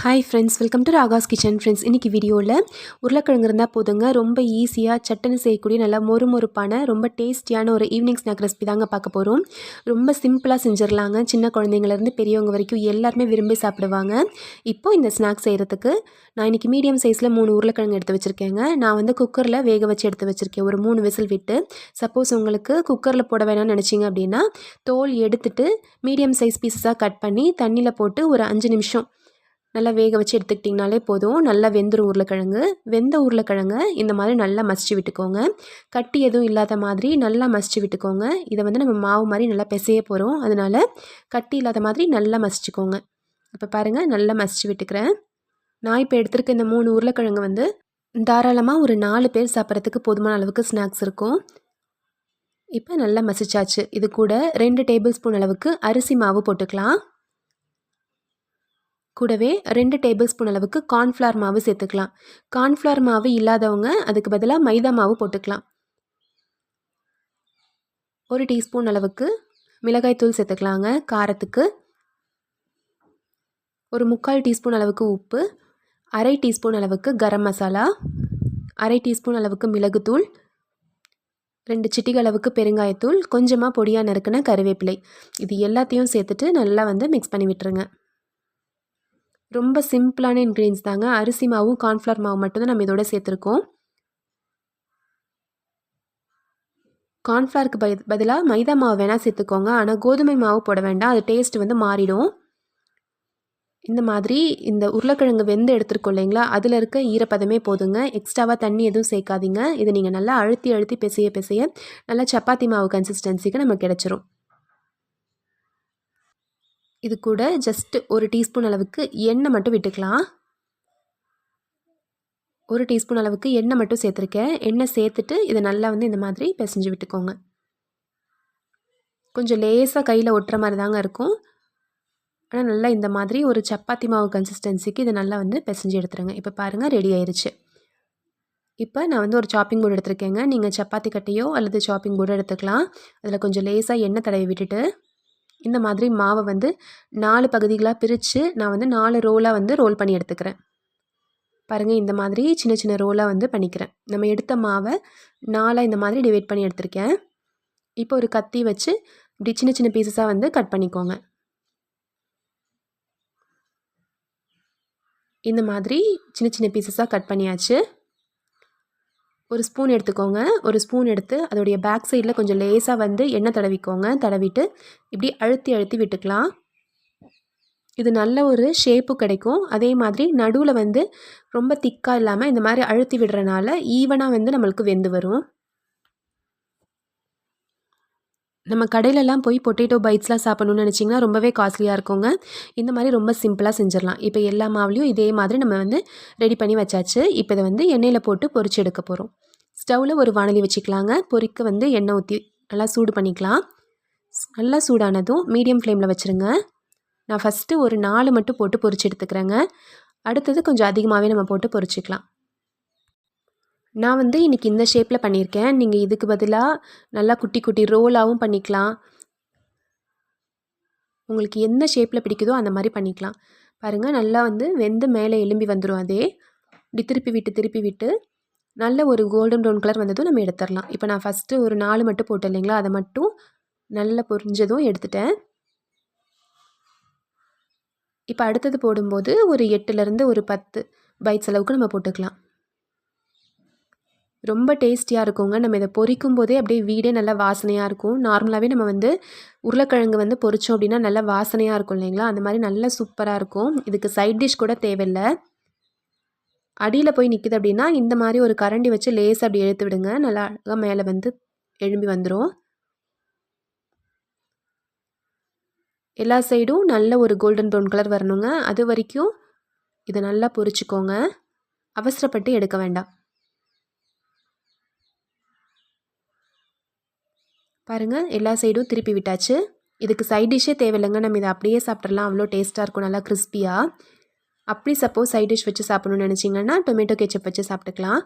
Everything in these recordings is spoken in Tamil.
Hi friends welcome to Raga's kitchen friends இன்றைக்கி வீடியோவில் உருளைக்கிழங்கு இருந்தால் போதுங்க. ரொம்ப ஈஸியாக சட்டுன்னு செய்யக்கூடிய நல்லா மொறு மொறுப்பான ரொம்ப டேஸ்டியான ஒரு ஈவினிங் ஸ்நாக் ரெசிபி தாங்க பார்க்க போகிறோம் ரொம்ப சிம்பிளாக செஞ்சிடலாங்க. சின்ன குழந்தைங்கலேருந்து பெரியவங்க வரைக்கும் எல்லாருமே விரும்பி சாப்பிடுவாங்க. இப்போது இந்த ஸ்நாக் செய்கிறதுக்கு நான் இன்றைக்கி மீடியம் சைஸில் மூணு உருளைக்கிழங்கு எடுத்து வச்சுருக்கேங்க. நான் வந்து குக்கரில் வேக வச்சு எடுத்து வச்சுருக்கேன். ஒரு மூணு விசில் விட்டு. சப்போஸ் உங்களுக்கு குக்கரில் போட வேணாம்னு நினச்சிங்க அப்படின்னா தோல் எடுத்துட்டு மீடியம் சைஸ் பீஸஸாக கட் பண்ணி தண்ணியில் போட்டு ஒரு அஞ்சு நிமிஷம் நல்லா வேக வச்சு எடுத்துக்கிட்டிங்கனாலே போதும். நல்லா வெந்துடும் உருளைக்கிழங்கு. வெந்த உருளைக்கிழங்க இந்த மாதிரி நல்லா மசிச்சு விட்டுக்கோங்க. கட்டி எதுவும் இல்லாத மாதிரி நல்லா மசிச்சு விட்டுக்கோங்க. இதை வந்து நம்ம மாவு மாதிரி நல்லா பிசைய போகிறோம் அதனால் கட்டி இல்லாத மாதிரி நல்லா மசிச்சுக்கோங்க. இப்போ பாருங்கள் நல்லா மசிச்சு விட்டுக்கிறேன். நான் இப்போ எடுத்துருக்க இந்த மூணு உருளைக்கிழங்கு வந்து தாராளமாக ஒரு நாலு பேர் சாப்பிட்றதுக்கு போதுமான அளவுக்கு ஸ்நாக்ஸ் இருக்கும். இப்போ நல்லா மசிச்சாச்சு. இது கூட ரெண்டு டேபிள் ஸ்பூன் அளவுக்கு அரிசி மாவு போட்டுக்கலாம். கூடவே ரெண்டு டேபிள் ஸ்பூன் அளவுக்கு கார்ன்ஃப்ளவர் மாவு சேர்த்துக்கலாம். கார்ன்ஃப்ளவர் மாவு இல்லாதவங்க அதுக்கு பதிலாக மைதா மாவு போட்டுக்கலாம். ஒரு டீஸ்பூன் அளவுக்கு மிளகாய்த்தூள் சேர்த்துக்கலாங்க. காரத்துக்கு ஒரு முக்கால் டீஸ்பூன் அளவுக்கு உப்பு அரை டீஸ்பூன் அளவுக்கு கரம் மசாலா அரை டீஸ்பூன் அளவுக்கு மிளகுத்தூள் ரெண்டு சிட்டிக அளவுக்கு பெருங்காயத்தூள் கொஞ்சமாக பொடியாக நறுக்குன கருவேப்பிலை. இது எல்லாத்தையும் சேர்த்துட்டு நல்லா வந்து மிக்ஸ் பண்ணி விட்டுருங்க. ரொம்ப சிம்பிளான இன்க்ரீடியன்ஸ் தாங்க. அரிசி மாவும் கார்ன்ஃப்ளவர் மாவு மட்டும்தான் நம்ம இதோட சேர்த்துருக்கோம். கார்ன்ஃப்ளவருக்கு பதி பதிலாக மைதா மாவு வேணால் சேர்த்துக்கோங்க. ஆனால் கோதுமை மாவு போட வேண்டாம். அது டேஸ்ட் வந்து மாறிடும். இந்த மாதிரி இந்த உருளைக்கிழங்கு வெந்து எடுத்துருக்கோம் இல்லைங்களா? அதில் இருக்க ஈரப்பதமே போதுங்க. எக்ஸ்ட்ராவாக தண்ணி எதுவும் சேர்க்காதீங்க. இதை நீங்கள் நல்லா அழுத்தி அழுத்தி பிசைய பிசைய நல்லா சப்பாத்தி மாவு கன்சிஸ்டன்சிக்கு நமக்கு கிடச்சிரும். இது கூட ஜஸ்ட் ஒரு டீஸ்பூன் அளவுக்கு எண்ணெய் மட்டும் விட்டுக்கலாம். ஒரு டீஸ்பூன் அளவுக்கு எண்ணெய் மட்டும் சேர்த்துருக்கேன். எண்ணெய் சேர்த்துட்டு இதை நல்லா வந்து இந்த மாதிரி பிசைஞ்சு விட்டுக்கோங்க. கொஞ்சம் லேசாக கையில் ஒட்டுற மாதிரி தாங்க இருக்கும். ஆனால் நல்லா இந்த மாதிரி ஒரு சப்பாத்தி மாவு கன்சிஸ்டன்சிக்கு இதை நல்லா வந்து பிசைஞ்சு எடுத்துருங்க. இப்போ பாருங்கள் ரெடி ஆயிடுச்சு இப்போ நான் வந்து ஒரு சாப்பிங் போர்டு எடுத்துருக்கேங்க. நீங்கள் சப்பாத்தி கட்டையோ அல்லது சாப்பிங் போர்டோ எடுத்துக்கலாம். அதில் கொஞ்சம் லேசாக எண்ணெய் தடவி விட்டுட்டு இந்த மாதிரி மாவை வந்து நாலு பகுதிகளாக பிரித்து நான் வந்து நாலு ரோலாக வந்து ரோல் பண்ணி எடுத்துக்கிறேன். பாருங்கள் இந்த மாதிரி சின்ன சின்ன ரோலாக வந்து பண்ணிக்கிறேன். நம்ம எடுத்த மாவை நாலாக இந்த மாதிரி டிவைட் பண்ணி எடுத்திருக்கேன். இப்போ ஒரு கத்தி வச்சு இப்படி சின்ன சின்ன பீசஸாக வந்து கட் பண்ணிக்கோங்க. இந்த மாதிரி சின்ன சின்ன பீசஸாக கட் பண்ணியாச்சு. ஒரு ஸ்பூன் எடுத்துக்கோங்க. ஒரு ஸ்பூன் எடுத்து அதோடைய பேக் சைடில் கொஞ்சம் லேசாக வந்து எண்ணெய் தடவிக்கோங்க. தடவிட்டு இப்படி அழுத்தி அழுத்தி விட்டுக்கலாம். இது நல்ல ஒரு ஷேப்பு கிடைக்கும். அதே மாதிரி நடுவில் வந்து ரொம்ப திக்காக இல்லாமல் இந்த மாதிரி அழுத்தி விடுறனால ஈவனாக வந்து நம்மளுக்கு வெந்து வரும். நம்ம கடையிலலாம் போய் பொட்டேட்டோ பைட்ஸ்லாம் சாப்பிட்ணுன்னு நினச்சிங்கன்னா ரொம்பவே காஸ்ட்லியாக இருக்குங்க. இந்த மாதிரி ரொம்ப சிம்பிளாக செஞ்சிடலாம். இப்போ எல்லா மாவுலேயும் இதே மாதிரி நம்ம வந்து ரெடி பண்ணி வச்சாச்சு. இப்போ இதை வந்து எண்ணெயில் போட்டு பொறிச்சு எடுக்க போகிறோம் ஸ்டவ்வில் ஒரு வானலி வச்சுக்கலாங்க. பொறிக்க வந்து எண்ணெய் ஊற்றி நல்லா சூடு பண்ணிக்கலாம். நல்லா சூடானதும் மீடியம் ஃப்ளேமில் வச்சுருங்க. நான் ஃபஸ்ட்டு ஒரு நாலு மட்டும் போட்டு பொறிச்சு எடுத்துக்கிறேங்க. அடுத்தது கொஞ்சம் அதிகமாகவே நம்ம போட்டு பொறிச்சிக்கலாம் நான் வந்து இன்றைக்கி இந்த ஷேப்பில் பண்ணியிருக்கேன். நீங்கள் இதுக்கு பதிலாக நல்லா குட்டி குட்டி ரோலாகவும் பண்ணிக்கலாம். உங்களுக்கு எந்த ஷேப்பில் பிடிக்குதோ அந்த மாதிரி பண்ணிக்கலாம். பாருங்கள் நல்லா வந்து வெந்து மேலே எலும்பி வந்துடும் அதே. இப்படி திருப்பி விட்டு திருப்பி விட்டு நல்ல ஒரு கோல்டன் ப்ரௌன் கலர் வந்ததும் நம்ம எடுத்துடலாம். இப்போ நான் ஃபஸ்ட்டு ஒரு நாலு மட்டும் போட்டேன் இல்லைங்களா? அதை மட்டும் நல்லா பொரிஞ்சதும் எடுத்துட்டேன். இப்போ அடுத்தது போடும்போது ஒரு எட்டுலேருந்து ஒரு பத்து பைட்ஸ் அளவுக்கு நம்ம போட்டுக்கலாம். ரொம்ப டேஸ்டியாக இருக்குங்க. நம்ம இதை பொரிக்கும் போதே அப்படியே வீடே நல்லா வாசனையாக இருக்கும். நார்மலாகவே நம்ம வந்து உருளைக்கிழங்கு வந்து பொரித்தோம் அப்படின்னா நல்லா வாசனையாக இருக்கும் இல்லைங்களா? அந்த மாதிரி நல்லா சூப்பராக இருக்கும். இதுக்கு சைட் டிஷ் கூட தேவையில்லை. அடியில் போய் நிற்கிது அப்படின்னா இந்த மாதிரி ஒரு கரண்டி வச்சு லேஸ் அப்படி எடுத்து விடுங்க. நல்லா அழகாக மேலே வந்து எழும்பி வந்துடும் எல்லா சைடும் நல்ல ஒரு கோல்டன் ப்ரௌன் கலர் வரணுங்க. அது வரைக்கும் இதை நல்லா பொரிச்சுக்கோங்க. அவசரப்பட்டு எடுக்க வேண்டாம். பாருங்கள் எல்லா சைடும் திருப்பி விட்டாச்சு. இதுக்கு சைட் டிஷ்ஷே தேவையில்லைங்க. நம்ம இதை அப்படியே சாப்பிட்றலாம் அவ்வளோ டேஸ்ட்டாக இருக்கும். நல்லா கிறிஸ்பியாக அப்படி சப்போஸ் சைட் டிஷ் வச்சு சாப்பிட்ணுன்னு நினச்சிங்கன்னா டொமேட்டோ கெச்சப் வச்சு சாப்பிட்டுக்கலாம்.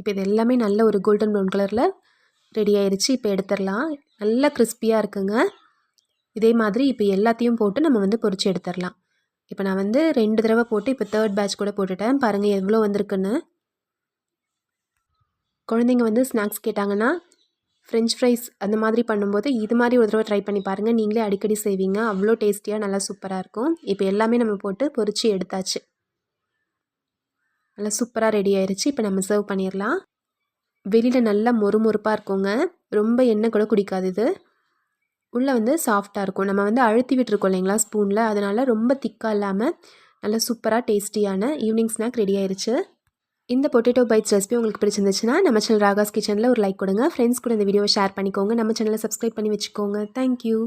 இப்போ இது எல்லாமே நல்ல ஒரு கோல்டன் ப்ரௌன் கலரில் ரெடி ஆயிடுச்சு இப்போ எடுத்துடலாம். நல்லா கிறிஸ்பியாக இருக்குங்க. இதே மாதிரி இப்போ எல்லாத்தையும் போட்டு நம்ம வந்து பொறிச்சு எடுத்துடலாம். இப்போ நான் வந்து ரெண்டு தடவை போட்டு இப்போ தேர்ட் பேட்ச் கூட போட்டுட்டேன். பாருங்கள் எவ்வளோ வந்திருக்குன்னு. குழந்தைங்க வந்து ஸ்நாக்ஸ் கேட்டாங்கன்னா ஃப்ரெஞ்ச் ஃப்ரைஸ் அந்த மாதிரி பண்ணும்போது இது மாதிரி ஒரு தடவை ட்ரை பண்ணி பாருங்கள் நீங்களே அடிக்கடி செய்வீங்க. அவ்வளோ டேஸ்டியாக நல்லா சூப்பராக இருக்கும். இப்போ எல்லாமே நம்ம போட்டு பொரிச்சு எடுத்தாச்சு. நல்லா சூப்பராக ரெடி ஆயிடுச்சு இப்போ நம்ம சர்வ் பண்ணிடலாம் வெளியில் நல்லா மொறுமொறுப்பாக இருக்குங்க. ரொம்ப எண்ணெய் கூட குடிக்காது இது. உள்ளே வந்து சாஃப்டாக இருக்கும். நம்ம வந்து அழுத்தி விட்டுருக்கோம் இல்லைங்களா ஸ்பூனில் அதனால் ரொம்ப திக்காக இல்லாமல் நல்லா சூப்பராக டேஸ்டியான ஈவினிங் ஸ்நாக் ரெடி ஆயிடுச்சு இந்த பொட்டேட்டோ பைட்ஸ் ரெசிபி உங்களுக்கு பிடிச்சிருந்துச்சுன்னா நம்ம சேனல் ராகாஸ் கிச்சனில் ஒரு லைக் கொடுங்க. ஃப்ரெண்ட்ஸ் கூட இந்த வீடியோவை ஷேர் பண்ணிக்கோங்க. நம்ம சேனலை சப்ஸ்கிரைப் பண்ணி வச்சுக்கோங்க. தேங்க்யூ